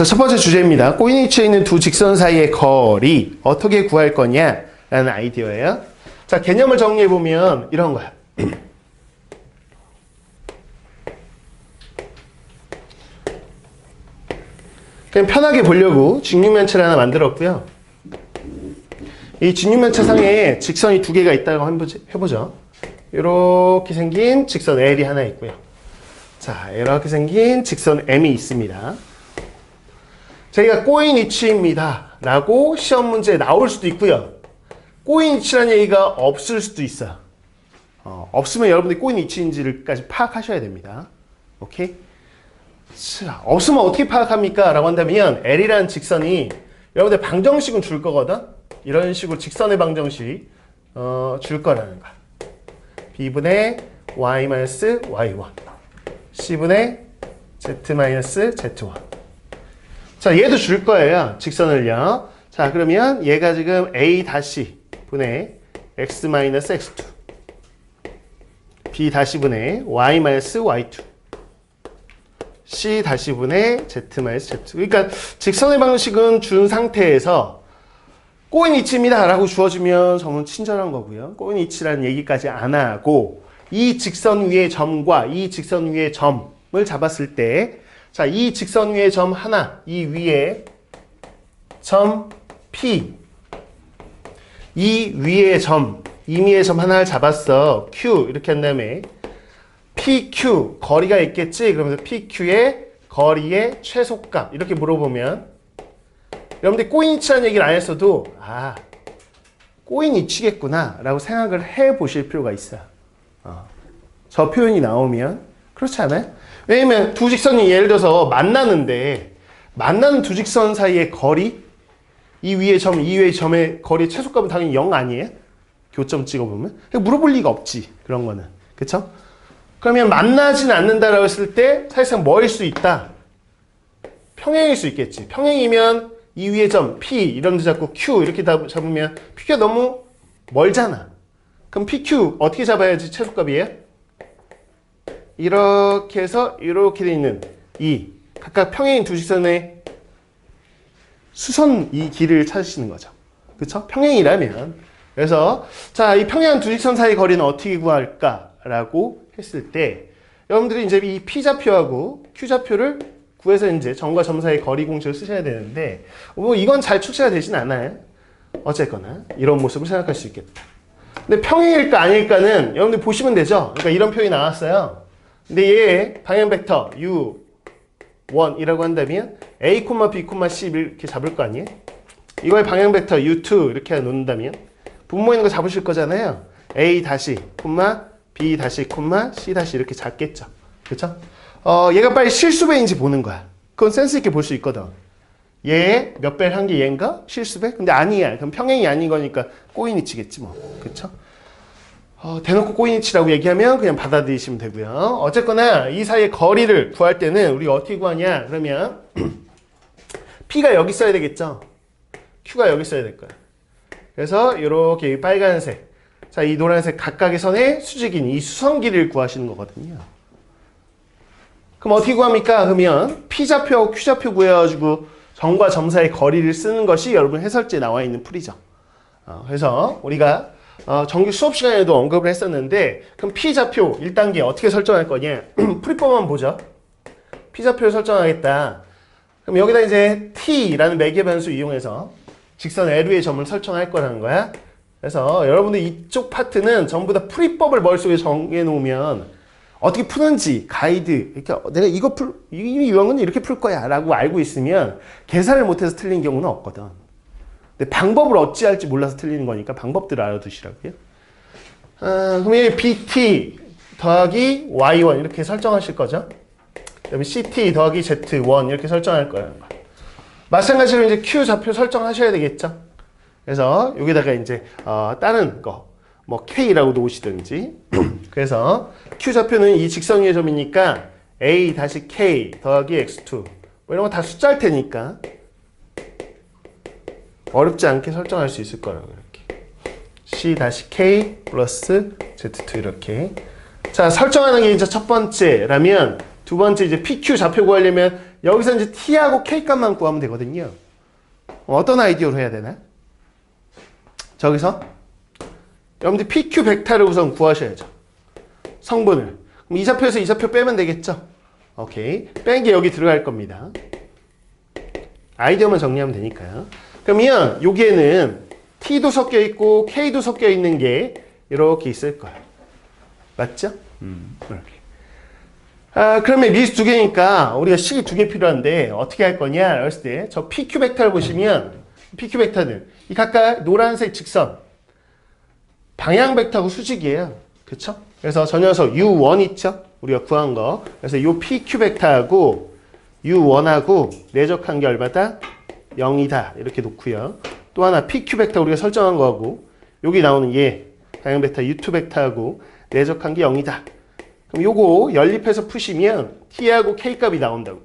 자, 첫 번째 주제입니다. 꼬인 위치에 있는 두 직선 사이의 거리 어떻게 구할 거냐 라는 아이디어예요. 자, 개념을 정리해 보면 이런 거야. 그냥 편하게 보려고 직육면체를 하나 만들었고요. 이 직육면체 상에 직선이 두 개가 있다고 해보죠. 이렇게 생긴 직선 L이 하나 있고요. 자, 이렇게 생긴 직선 M이 있습니다. 저희가 꼬인 위치입니다. 라고 시험 문제에 나올 수도 있고요. 꼬인 위치라는 얘기가 없을 수도 있어요. 어, 없으면 여러분들이 꼬인 위치인지를까지 파악하셔야 됩니다. 오케이? 자, 없으면 어떻게 파악합니까? 라고 한다면 L이라는 직선이 여러분들 방정식은 줄 거거든? 이런 식으로 직선의 방정식 어, 줄 거라는 거야. B분의 Y-Y1 C분의 Z-Z1 자, 얘도 줄 거예요. 직선을요. 자, 그러면 얘가 지금 A 다시 분의 X 마이너스 X2 B 다시 분의 Y 마이너스 Y2 C 다시 분의 Z 마이너스 Z2 그러니까 직선의 방식은 준 상태에서 꼬인 위치입니다 라고 주어지면 저는 친절한 거고요. 꼬인 위치라는 얘기까지 안 하고 이 직선 위의 점과 이 직선 위의 점을 잡았을 때 자, 이 직선 위의 점 하나, 이 위에 점 P 이 위의 점, 임의의 점 하나를 잡았어. Q 이렇게 한 다음에 PQ 거리가 있겠지? 그러면서 PQ의 거리의 최소값 이렇게 물어보면 여러분들 꼬인 위치라는 얘기를 안 했어도 아 꼬인 위치겠구나 라고 생각을 해 보실 필요가 있어요. 어. 저 표현이 나오면 그렇지 않아요? 왜냐면 두 직선이 예를 들어서 만나는데 만나는 두 직선 사이의 거리 이 위의 점, 이 위의 점의 거리 최소값은 당연히 0 아니에요? 교점 찍어보면 물어볼 리가 없지 그런 거는 그쵸? 그러면 만나진 않는다라고 했을 때 사실상 뭐일 수 있다? 평행일 수 있겠지 평행이면 이 위의 점 P 이런 데 잡고 Q 이렇게 잡으면 P가 너무 멀잖아 그럼 PQ 어떻게 잡아야지 최소값이에요? 이렇게 해서 이렇게 돼 있는 이 각각 평행인 두 직선의 수선 이 길을 찾으시는 거죠. 그렇죠? 평행이라면 그래서 자, 이 평행한 두 직선 사이 거리는 어떻게 구할까라고 했을 때 여러분들이 이제 이 P 좌표하고 Q 좌표를 구해서 이제 점과 점 사이 거리 공식을 쓰셔야 되는데 뭐 이건 잘 출제가 되진 않아요. 어쨌거나 이런 모습을 생각할 수 있겠다. 근데 평행일까 아닐까는 여러분들 보시면 되죠. 그러니까 이런 표현이 나왔어요. 근데 얘 방향 벡터 u1이라고 한다면 a, b, c 이렇게 잡을 거 아니에요? 이걸 방향 벡터 u2 이렇게 놓는다면 분모 있는 거 잡으실 거잖아요. a 다시 콤마 b 다시 콤마 c 다시 이렇게 잡겠죠. 그렇죠? 어, 얘가 빨리 실수배인지 보는 거야. 그건 센스 있게 볼 수 있거든. 얘 몇 배를 한게 얘인가? 실수배? 근데 아니야. 그럼 평행이 아닌 거니까 꼬인 위치겠지 뭐. 그렇죠? 어, 대놓고 꼬인치라고 얘기하면 그냥 받아들이시면 되고요. 어쨌거나 이 사이의 거리를 구할 때는 우리가 어떻게 구하냐? 그러면 P가 여기 있어야 되겠죠? Q가 여기 있어야 될 거야. 그래서 이렇게 빨간색, 자, 이 노란색 각각의 선의 수직인 이 수성길을 구하시는 거거든요. 그럼 어떻게 구합니까? 그러면 P좌표, Q좌표 구해가지고 점과 점 사이의 거리를 쓰는 것이 여러분 해설지에 나와 있는 풀이죠. 어, 그래서 우리가 어, 정규 수업 시간에도 언급을 했었는데 그럼 P좌표 1단계 어떻게 설정할 거냐? 풀이법만 보죠. P좌표를 설정하겠다. 그럼 여기다 이제 T라는 매개 변수 이용해서 직선 LU의 점을 설정할 거라는 거야. 그래서 여러분들 이쪽 파트는 전부 다 풀이법을 머릿속에 정해 놓으면 어떻게 푸는지 가이드 이렇게 내가 이거 풀, 이 유형은 이렇게 풀 거야 라고 알고 있으면 계산을 못해서 틀린 경우는 없거든 근데 방법을 어찌할지 몰라서 틀리는 거니까 방법들을 알아두시라고요. 아, 그럼 이 BT 더하기 Y1 이렇게 설정하실 거죠. 그다음에 CT 더하기 Z1 이렇게 설정할 거예요. 마찬가지로 이제 Q 좌표 설정하셔야 되겠죠. 그래서 여기다가 이제 어, 다른 거, 뭐 K라고 놓으시든지. 그래서 Q 좌표는 이 직선 위의 점이니까 A 다시 K 더하기 X2 뭐 이런 거 다 숫자일 테니까 어렵지 않게 설정할 수 있을 거라고 이렇게 C-K 플러스 Z2 이렇게 자 설정하는 게 이제 첫 번째라면 두 번째 이제 PQ 좌표 구하려면 여기서 이제 T하고 K 값만 구하면 되거든요. 어떤 아이디어로 해야 되나? 저기서 여러분들 PQ 벡터를 우선 구하셔야죠. 성분을. 그럼 이 좌표에서 이 좌표 빼면 되겠죠? 오케이. 뺀 게 여기 들어갈 겁니다. 아이디어만 정리하면 되니까요. 그러면 여기에는 T도 섞여 있고 K도 섞여 있는 게 이렇게 있을 거예요. 맞죠? 이렇게. 아, 그러면 미스 두 개니까 우리가 식이 두 개 필요한데 어떻게 할 거냐? 했을 때 저 PQ 벡터를 보시면 PQ 벡터는 이 각각 노란색 직선 방향 벡터하고 수직이에요. 그쵸? 그래서 저 녀석 U1 있죠? 우리가 구한 거. 그래서 이 PQ 벡터하고 U1하고 내적한 게 얼마다? 0이다. 이렇게 놓고요. 또 하나 PQ 벡터 우리가 설정한 거하고 여기 나오는 얘 방향 벡터 U2 벡터하고 내적한 게 0이다. 그럼 요거 연립해서 푸시면 T하고 K 값이 나온다고.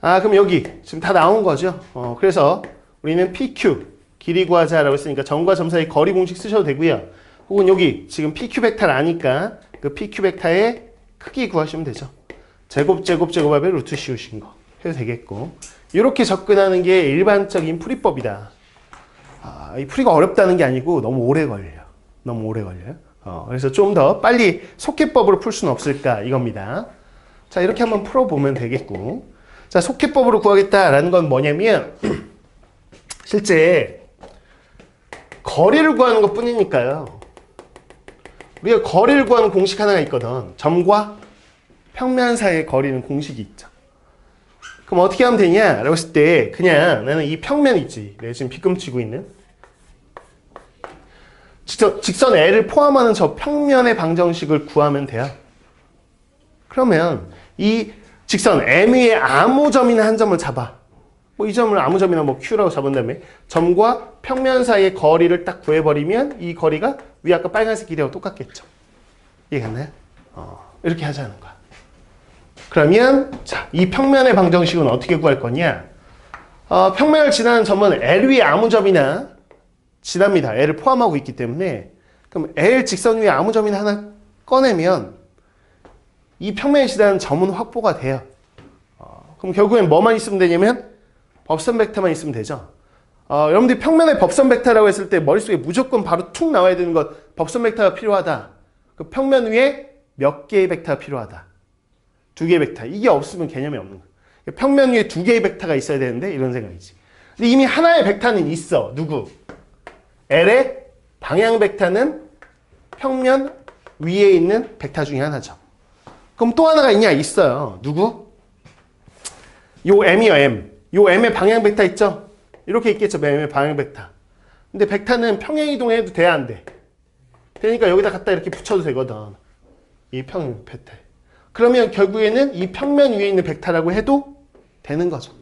아, 그럼 여기 지금 다 나온 거죠. 어, 그래서 우리는 PQ 길이 구하자라고 했으니까 점과 점 사이 거리 공식 쓰셔도 되고요. 혹은 여기 지금 PQ 벡터를 아니까 그 PQ 벡터의 크기 구하시면 되죠. 제곱 제곱 제곱합의 루트 씌우신 거 해도 되겠고 이렇게 접근하는 게 일반적인 풀이법이다. 아, 이 풀이가 어렵다는 게 아니고 너무 오래 걸려요. 너무 오래 걸려요. 어, 그래서 좀 더 빨리 속개법으로 풀 수는 없을까 이겁니다. 자 이렇게 한번 풀어보면 되겠고 자 속개법으로 구하겠다라는 건 뭐냐면 실제 거리를 구하는 것 뿐이니까요. 우리가 거리를 구하는 공식 하나가 있거든. 점과 평면 사이의 거리는 공식이 있죠. 그럼 어떻게 하면 되냐? 라고 했을 때 그냥 나는 이 평면 있지. 내가 지금 비금치고 있는 직선, 직선 L을 포함하는 저 평면의 방정식을 구하면 돼요. 그러면 이 직선 M 위에 아무 점이나 한 점을 잡아. 뭐 이 점을 아무 점이나 뭐 Q라고 잡은 다음에 점과 평면 사이의 거리를 딱 구해버리면 이 거리가 위 아까 빨간색 길이하고 똑같겠죠. 이해갔나요? 어, 이렇게 하자는 거야. 그러면 자, 이 평면의 방정식은 어떻게 구할 거냐? 어, 평면을 지나는 점은 L 위에 아무 점이나 지납니다. L을 포함하고 있기 때문에 그럼 L 직선 위에 아무 점이나 하나 꺼내면 이 평면에 지나는 점은 확보가 돼요. 어, 그럼 결국엔 뭐만 있으면 되냐면 법선 벡터만 있으면 되죠. 어, 여러분들이 평면의 법선 벡터라고 했을 때 머릿속에 무조건 바로 툭 나와야 되는 것 법선 벡터가 필요하다. 그 평면 위에 몇 개의 벡터가 필요하다. 두 개의 벡터. 이게 없으면 개념이 없는 거예요. 평면 위에 두 개의 벡터가 있어야 되는데 이런 생각이지. 근데 이미 하나의 벡터는 있어. 누구? L의 방향 벡터는 평면 위에 있는 벡터 중에 하나죠. 그럼 또 하나가 있냐? 있어요. 누구? 요 M이요, M. 요 M의 방향 벡터 있죠? 이렇게 있겠죠, M의 방향 벡터. 근데 벡터는 평행 이동해도 돼야 안 돼? 되니까 여기다 갖다 이렇게 붙여도 되거든. 이 평행 벡터. 그러면 결국에는 이 평면 위에 있는 벡터라고 해도 되는 거죠.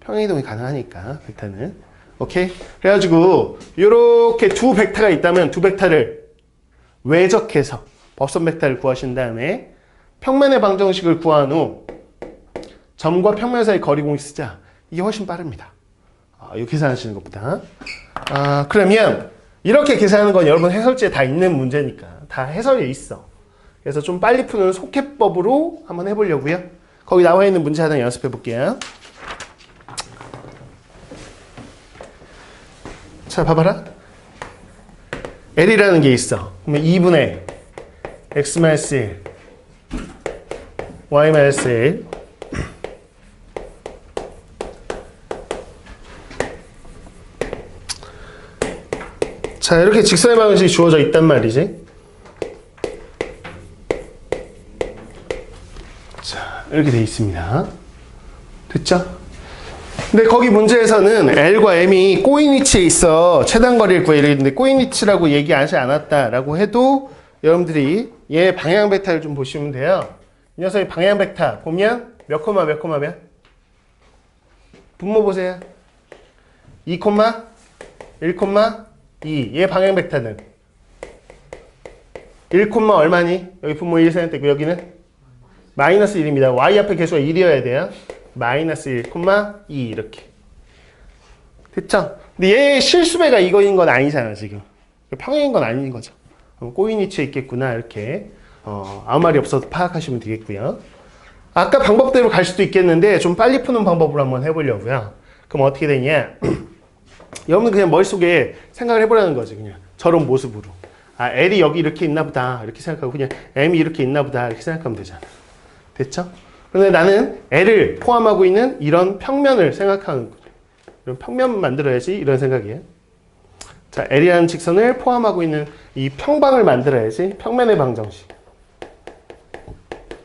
평행 이동이 가능하니까, 벡터는. 오케이? 그래가지고 이렇게 두 벡터가 있다면 두 벡터를 외적해서 법선 벡터를 구하신 다음에 평면의 방정식을 구한 후 점과 평면 사이 거리 공식 쓰자. 이게 훨씬 빠릅니다. 아, 이거 계산하시는 것보다. 아, 그러면 이렇게 계산하는 건 여러분 해설지에 다 있는 문제니까 다 해설에 있어. 그래서 좀 빨리 푸는 속해법으로 한번 해보려고요. 거기 나와 있는 문제 하나 연습해 볼게요. 자, 봐봐라. L이라는 게 있어. 그러면 2분의 X-1, Y-1. 자, 이렇게 직선의 방식이 주어져 있단 말이지. 자, 이렇게 돼 있습니다. 됐죠? 근데 거기 문제에서는 L과 M이 꼬인 위치에 있어 최단 거리를 구해야되는데 꼬인 위치라고 얘기하지 않았다라고 해도 여러분들이 얘 방향 벡터를 좀 보시면 돼요. 이 녀석의 방향 벡터 보면 몇 코마 몇 코마 몇? 분모 보세요. 2 코마 1 코마 2. 얘 방향 벡터는 1 코마 얼마니? 여기 분모 1 생각되고 여기는 마이너스 1입니다. y 앞에 개수가 1이어야 돼요. 마이너스 1, 2 이렇게 됐죠? 근데 얘 실수배가 이거인 건 아니잖아 지금 평행인 건 아닌 거죠 꼬인 위치에 있겠구나 이렇게 어, 아무 말이 없어도 파악하시면 되겠고요. 아까 방법대로 갈 수도 있겠는데 좀 빨리 푸는 방법으로 한번 해보려고요. 그럼 어떻게 되냐? 여러분 그냥 머릿속에 생각을 해보라는 거지 그냥 저런 모습으로. 아 L이 여기 이렇게 있나 보다 이렇게 생각하고 그냥 M이 이렇게 있나 보다 이렇게 생각하면 되잖아. 됐죠? 그런데 나는 L을 포함하고 있는 이런 평면을 생각하는. 이런 평면 만들어야지 이런 생각이에요. 자, L이라는 직선을 포함하고 있는 이 평방을 만들어야지 평면의 방정식.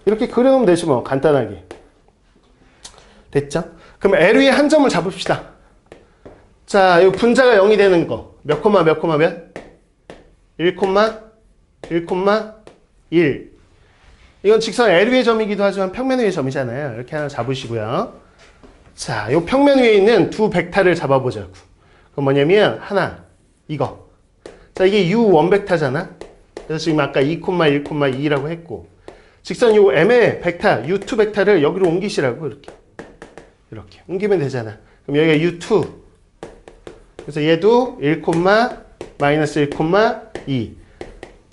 이렇게 그려놓으면 되지 뭐 간단하게. 됐죠? 그럼 L 위에 한 점을 잡읍시다. 자, 이 분자가 0이 되는 거. 몇 콤마 몇 콤마 몇? 1 콤마 1 콤마 1. 이건 직선 L 위의 점이기도 하지만 평면 위의 점이잖아요. 이렇게 하나 잡으시고요. 자, 이 평면 위에 있는 두 벡터를 잡아보자고. 그건 뭐냐면 하나, 이거. 자, 이게 U1 벡터잖아. 그래서 지금 아까 2, 1, 2라고 했고 직선 요 M의 벡터 U2 벡터를 여기로 옮기시라고 이렇게. 이렇게 옮기면 되잖아. 그럼 여기가 U2. 그래서 얘도 1, 마이너스 1, 2.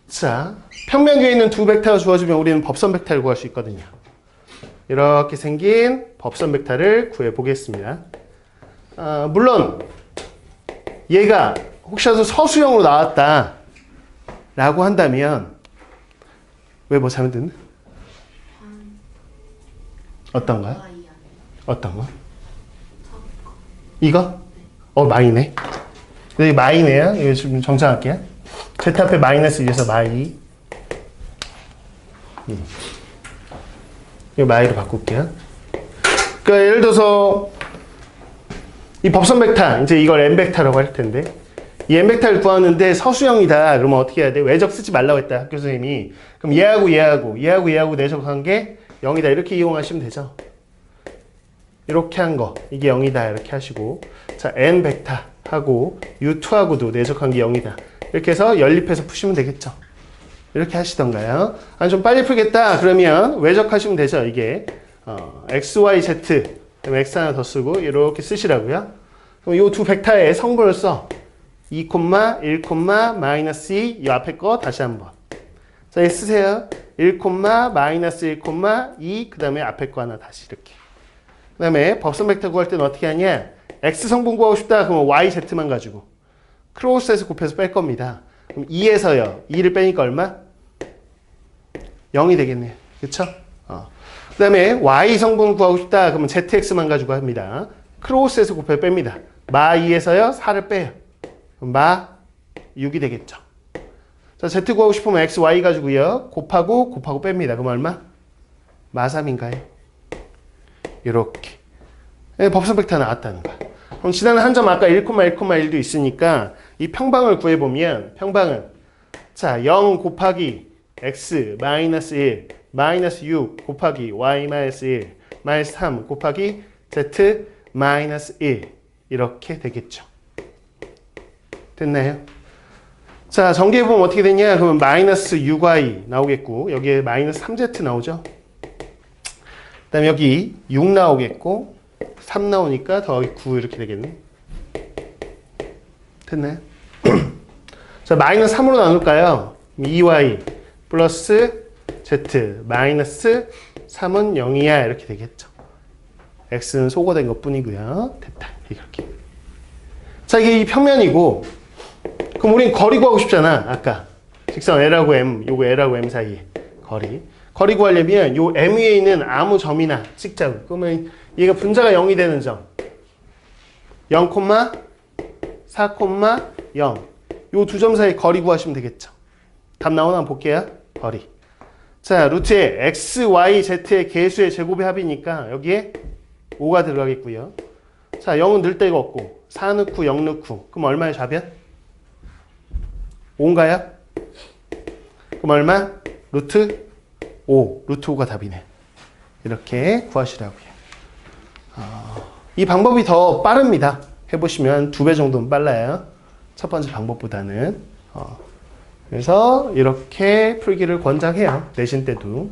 자, 평면 위에 있는 두 벡터가 주어지면 우리는 법선 벡터를 구할 수 있거든요. 이렇게 생긴 법선 벡터를 구해 보겠습니다. 아, 물론 얘가 혹시라도 서수형으로 나왔다 라고 한다면 왜 뭐 잘못됐나? 어떤 거요? 어떤 거? 이거? 어 마이네. 여기 마이네요. 이거 좀 정정할게요. Z 앞에 마이너스 2에서 마이. 음. 이거 마이로 바꿀게요. 그러니까 예를 들어서 이 법선 벡터 이제 이걸 n 벡터라고 할 텐데 이 n 벡터를 구하는데 서수형이다. 그러면 어떻게 해야 돼? 외적 쓰지 말라고 했다. 학교 선생님이. 그럼 얘하고 얘하고 얘하고 얘하고 내적한 게 0이다. 이렇게 이용하시면 되죠. 이렇게 한 거. 이게 0이다. 이렇게 하시고 자, n 벡터 하고 u2하고도 내적한 게 0이다. 이렇게 해서 연립해서 푸시면 되겠죠. 이렇게 하시던가요? 아니 좀 빨리 풀겠다. 그러면 외적하시면 되죠. 이게 어, x, y, z 그다음에 x 하나 더 쓰고 이렇게 쓰시라고요. 그럼 이 두 벡터의 성분을 써. 2, 1, 마이너스 2, 이 앞에 거 다시 한번. 자, 이 쓰세요. 1, 마이너스 1, 2, 그 다음에 앞에 거 하나 다시 이렇게. 그 다음에 법선 벡터 구할 때는 어떻게 하냐? x 성분 구하고 싶다. 그러면 y, z만 가지고. 크로스에서 곱해서 뺄 겁니다. 그럼 2에서요. 2를 빼니까 얼마? 0이 되겠네요. 그쵸? 어. 그 다음에 y 성분 구하고 싶다. 그러면 zx만 가지고 합니다. 크로스에서 곱해 뺍니다. 마 2에서요. 4를 빼요. 마 6이 되겠죠. 자, z 구하고 싶으면 x, y 가지고요. 곱하고 곱하고 뺍니다. 그럼 얼마? 마 3인가요? 이렇게. 네, 법선 벡터 나왔다는 거야. 그럼 지난 한점 아까 1, 1, 1도 있으니까 이 평방을 구해보면 평방은 자, 0 곱하기 x 마이너스 1 마이너스 6 곱하기 y 마이너스 1 마이너스 3 곱하기 z 마이너스 1 이렇게 되겠죠. 됐나요? 자, 전개해 보면 어떻게 되냐? 그러면 마이너스 6y 나오겠고 여기에 마이너스 3z 나오죠. 그 다음에 여기 6 나오겠고 3 나오니까 더하기 9 이렇게 되겠네. 됐나요? 자, 마이너스 3으로 나눌까요? 2y 플러스 z 마이너스 3은 0이야 이렇게 되겠죠. x는 소거된 것 뿐이고요. 됐다. 이렇게. 자, 이게 이 평면이고 그럼 우린 거리 구하고 싶잖아. 아까 직선 L하고 M, 요거 L하고 M 사이에 거리. 거리 구하려면 요 M 위에 있는 아무 점이나 찍자고. 그러면 얘가 분자가 0이 되는 점. 0, 4, 0. 요 두 점 사이 거리 구하시면 되겠죠. 답 나오나 볼게요. 거리. 자, 루트에 x, y, z의 개수의 제곱의 합이니까 여기에 5가 들어가겠고요. 자, 0은 늘 데가 없고 4 넣고 0 넣고 그럼 얼마의 좌변? 5인가요? 그럼 얼마? 루트 5. 루트 5가 답이네. 이렇게 구하시라고요. 어, 이 방법이 더 빠릅니다. 해보시면 두 배 정도는 빨라요. 첫 번째 방법보다는. 어, 그래서 이렇게 풀기를 권장해요. 내신 때도.